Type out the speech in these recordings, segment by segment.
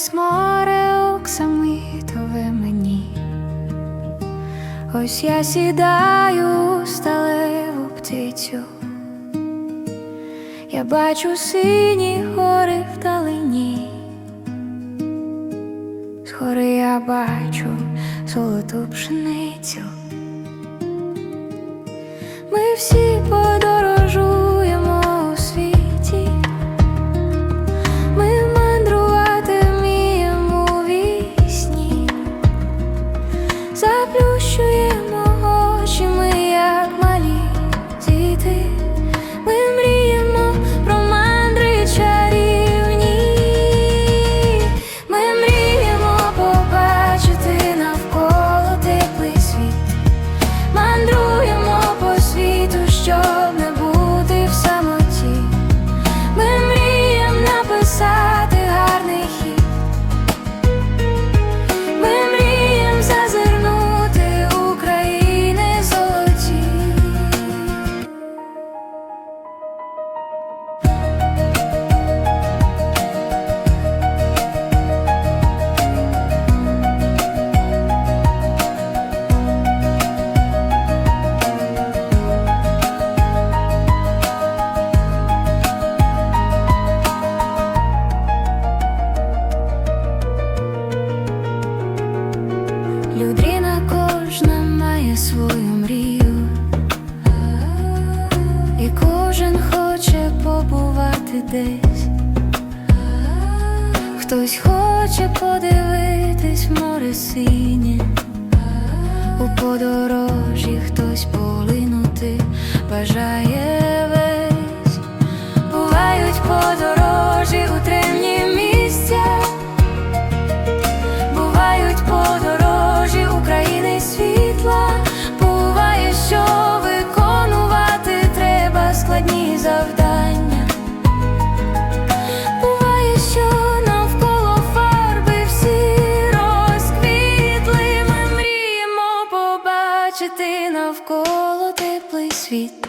Ось море оксамитове мені, ось я сідаю сталеву птицю, я бачу сині гори вдалині, з гори я бачу золоту пшеницю. Ми всі подобаємо. Заплющу Людина кожна має свою мрію, і кожен хоче побувати десь, хтось хоче подивитись море синє, у подорожі хтось полинути. Бажає. теплий світ.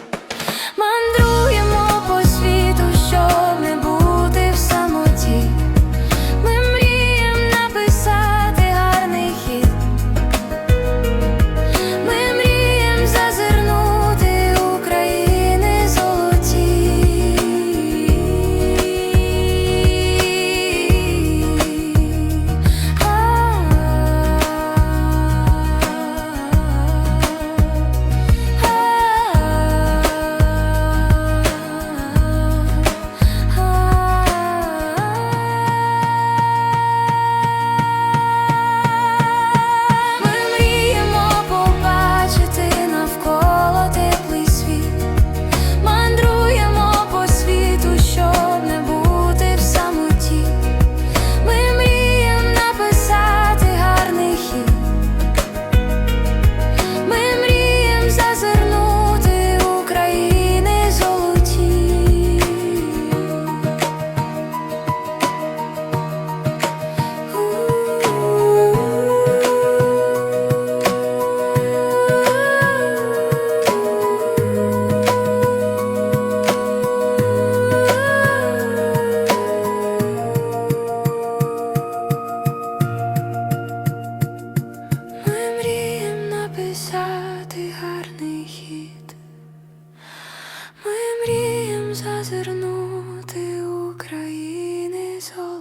зазирнути України золоті.